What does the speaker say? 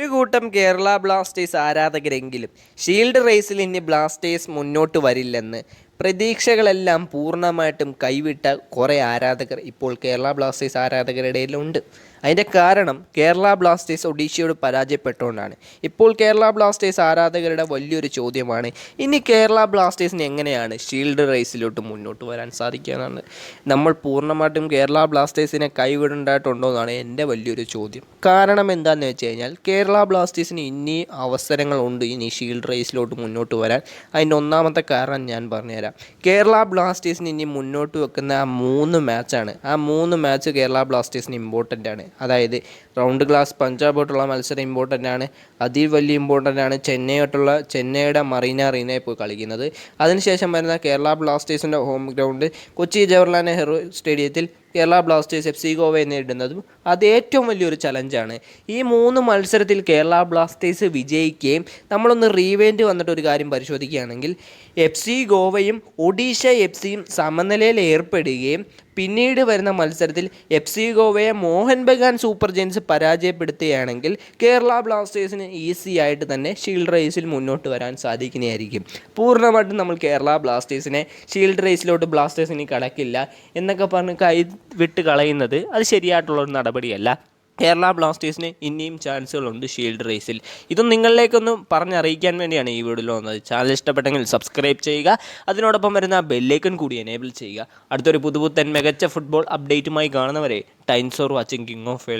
ഒരു കൂട്ടം കേരള ബ്ലാസ്റ്റേഴ്സ് ആരാധകരെങ്കിലും ഷീൽഡ് റേസിൽ ഇനി ബ്ലാസ്റ്റേഴ്സ് മുന്നോട്ട് വരില്ലെന്ന് പ്രതീക്ഷകളെല്ലാം പൂർണമായിട്ടും കൈവിട്ട കുറേ ആരാധകർ ഇപ്പോൾ കേരള ബ്ലാസ്റ്റേഴ്സ് ആരാധകരുടെ ഇടയിലുണ്ട്. അതിന്റെ കാരണം കേരള ബ്ലാസ്റ്റേഴ്സ് ഒഡീഷയോട് പരാജയപ്പെട്ടുകൊണ്ടാണ് ഇപ്പോൾ കേരള ബ്ലാസ്റ്റേഴ്സ് ആരാധകരുടെ വലിയൊരു ചോദ്യമാണ് ഇനി കേരള ബ്ലാസ്റ്റേഴ്സിന് എങ്ങനെയാണ് ഷീൽഡ് റേസിലോട്ട് മുന്നോട്ട് വരാൻ സാധിക്കുക എന്നാണ്. നമ്മൾ പൂർണമായിട്ടും കേരള ബ്ലാസ്റ്റേഴ്സിനെ കൈവിടേണ്ടതായിട്ടുണ്ടോ എന്നാണ് എന്റെ വലിയൊരു ചോദ്യം. കാരണം എന്താണെന്ന് വെച്ച് കഴിഞ്ഞാൽ കേരള ബ്ലാസ്റ്റേഴ്സിന് ഇനി അവസരങ്ങളുണ്ട് ഇനി ഷീൽഡ് റേസിലോട്ട് മുന്നോട്ട് വരാൻ. അതിന്റെ ഒന്നാമത്തെ കാരണം ഞാൻ പറഞ്ഞുതരാം. കേരള ബ്ലാസ്റ്റേഴ്സിന് ഇനി മുന്നോട്ട് വെക്കുന്ന ആ മൂന്ന് മാച്ചാണ്. ആ മൂന്ന് മാച്ച് കേരള ബ്ലാസ്റ്റേഴ്സിന് ഇമ്പോർട്ടന്റ് ആണ്. അതായത് റൗണ്ട് ഗ്ലാസ് പഞ്ചാബോട്ടുള്ള മത്സരം ഇമ്പോർട്ടന്റ് ആണ് അതിൽ വലിയ ഇമ്പോർട്ടന്റ് ആണ് ചെന്നൈയായിട്ടുള്ള ചെന്നൈയുടെ മറീന അറീനയിൽ പോയി കളിക്കുന്നത്. അതിനുശേഷം വരുന്ന കേരള ബ്ലാസ്റ്റേഴ്സിന്റെ ഹോം ഗ്രൗണ്ട് കൊച്ചി ജവഹർലാൽ നെഹ്റു സ്റ്റേഡിയത്തിൽ കേരള ബ്ലാസ്റ്റേഴ്സ് എഫ് സി ഗോവയെ നേരിടുന്നതും അത് ഏറ്റവും വലിയൊരു ചലഞ്ചാണ്. ഈ മൂന്ന് മത്സരത്തിൽ കേരള ബ്ലാസ്റ്റേഴ്സ് വിജയിക്കുകയും നമ്മളൊന്ന് റീവേന്റ് വന്നിട്ട് ഒരു കാര്യം പരിശോധിക്കുകയാണെങ്കിൽ എഫ് സി ഗോവയും ഒഡീഷ എഫ് സിയും സമനിലയിൽ ഏർപ്പെടുകയും പിന്നീട് വരുന്ന മത്സരത്തിൽ എഫ് സി ഗോവയെ മോഹൻ ബഗാൻ സൂപ്പർ ജെയിൻസ് പരാജയപ്പെടുത്തുകയാണെങ്കിൽ കേരള ബ്ലാസ്റ്റേഴ്സിന് ഈസി ആയിട്ട് തന്നെ ഷീൽഡ് റേസിൽ മുന്നോട്ട് വരാൻ സാധിക്കുന്നതായിരിക്കും. പൂർണമായിട്ടും നമ്മൾ കേരള ബ്ലാസ്റ്റേഴ്സിനെ ഷീൽഡ് റേസിലോട്ട് ബ്ലാസ്റ്റേഴ്സിന് കടക്കില്ല എന്നൊക്കെ പറഞ്ഞ് കൈ വിട്ട് കളയുന്നത് അത് ശരിയായിട്ടുള്ള ഒരു നടപടിയല്ല. കേരള ബ്ലാസ്റ്റേഴ്സിന് ഇനിയും ചാൻസുകളുണ്ട് ഷീൽഡ് റേസിൽ. ഇതും നിങ്ങളിലേക്കൊന്നും പറഞ്ഞറിയിക്കാൻ വേണ്ടിയാണ് ഈ വീഡിയോ വന്നത്. ചാനൽ ഇഷ്ടപ്പെട്ടെങ്കിൽ സബ്സ്ക്രൈബ് ചെയ്യുക. അതിനോടൊപ്പം വരുന്ന ബെല്ലേക്കൺ കൂടി എനേബിൾ ചെയ്യുക. അടുത്തൊരു പുതുപുത്തൻ മികച്ച ഫുട്ബോൾ അപ്ഡേറ്റുമായി കാണുന്നവരെ times or watching king of world